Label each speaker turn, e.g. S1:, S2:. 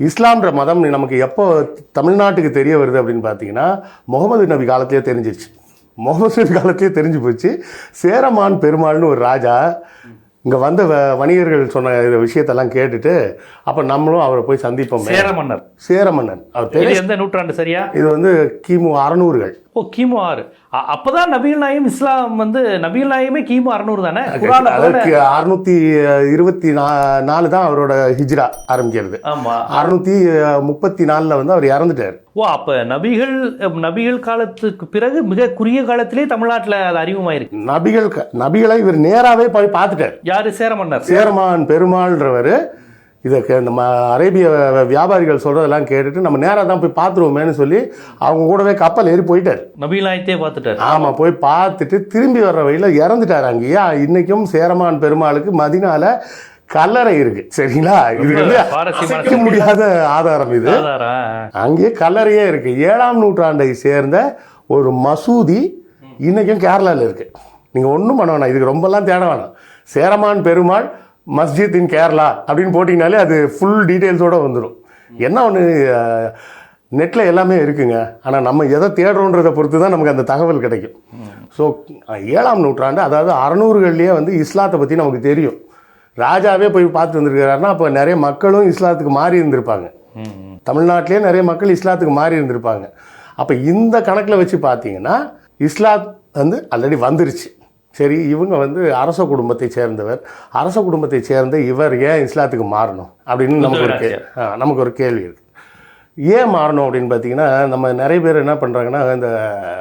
S1: இஸ்லாம்ன்ற மதம் நமக்கு எப்போ தமிழ்நாட்டுக்கு தெரிய வருது அப்படின்னு பார்த்தீங்கன்னா முகமது நபி காலத்திலே தெரிஞ்சிருச்சு முகமது நபி காலத்திலே தெரிஞ்சு போச்சு. சேரமான் பெருமாள்னு ஒரு ராஜா இங்கே வந்த வ- வணிகர்கள் சொன்ன விஷயத்தெல்லாம் கேட்டுட்டு அப்போ நம்மளும் அவரை போய் சந்திப்போம்.
S2: சேர மன்னர்
S1: சேர மன்னன் அவர் பேர்
S2: எந்த நூற்றாண்டு சரியா?
S1: இது வந்து கிமு அறநூறுகள்.
S2: ஓ கிமு ஆறு. அப்பதான் நபிகள் நாயம் இஸ்லாம் வந்து நபிகள் நாயமே கிமு அறுநூறு தானே?
S1: அதற்கு அறுநூத்தி இருபத்தி நாலு தான் அவரோட ஹிஜ்ரா ஆரம்பிக்கிறது.
S2: ஆமா.
S1: அறுநூத்தி முப்பத்தி நாலில் வந்து அவர் இறந்துட்டார்.
S2: ஓ அப்ப நபிகள் நபிகள் காலத்துக்கு பிறகு மிக குறுகிய காலத்திலே தமிழ்நாட்டுல அது அறிமுகமாயிருக்கு.
S1: நபிகள் நபிகளை இவர் நேராவே போய் பார்த்துட்டார்.
S2: யாரு? சேர மன்னர்
S1: சேரமான் பெருமாள்ன்றவர். இதை கே- நம்ம அரேபிய வியாபாரிகள் சொல்றதெல்லாம் கேட்டுட்டு நம்ம நேராக தான் போய் பார்த்துருவோமேன்னு சொல்லி அவங்க கூடவே கப்பல் ஏறி போயிட்டார்.
S2: நபிகள் நாயத்தே பார்த்துட்டாரு.
S1: ஆமா போய் பார்த்துட்டு திரும்பி வர்ற வழியில இறந்துட்டார் அங்கேயே. இன்னைக்கும் சேரமான் பெருமாளுக்கு மதினால கல்லறை இருக்கு. சரிங்களா? இது வந்து முடியாத ஆதாரம் இது. அங்கேயே கல்லறையே இருக்கு. ஏழாம் நூற்றாண்டை சேர்ந்த ஒரு மசூதி இன்னைக்கும் கேரளால இருக்கு. நீங்க ஒன்றும் பண்ண வேணாம். இதுக்கு ரொம்பலாம் தேட வேணாம். சேரமான் பெருமாள் மஸ்ஜித் இன் கேரளா அப்படின்னு போட்டிங்கனாலே அது ஃபுல் டீட்டெயில்ஸோடு வந்துடும் என்ன ஒன்று நெட்டில் எல்லாமே இருக்குங்க. ஆனால் நம்ம எதை தேடுறோன்றதை பொறுத்து தான் நமக்கு அந்த தகவல் கிடைக்கும். ஸோ ஏழாம் நூற்றாண்டு அதாவது அறநூறுகள்லேயே வந்து இஸ்லாத்தை பற்றி நமக்கு தெரியும். ராஜாவே போய் பார்த்து வந்திருக்கிறாருன்னா அப்போ நிறைய மக்களும் இஸ்லாத்துக்கு மாறி இருந்திருப்பாங்க. தமிழ்நாட்டிலே நிறைய மக்கள் இஸ்லாத்துக்கு மாறி இருந்திருப்பாங்க. அப்போ இந்த கணக்கில் வச்சு பார்த்தீங்கன்னா இஸ்லாத் வந்து ஆல்ரெடி வந்துருச்சு. சரி இவங்க வந்து அரச குடும்பத்தை சேர்ந்தவர். அரச குடும்பத்தை சேர்ந்த இவர் ஏன் இஸ்லாத்துக்கு மாறணும் அப்படின்னு நமக்கு ஒரு கே நமக்கு ஒரு கேள்வி இருக்கு. ஏன் மாறணும் அப்படின்னு பார்த்தீங்கன்னா நம்ம நிறைய பேர் என்ன பண்ணுறாங்கன்னா இந்த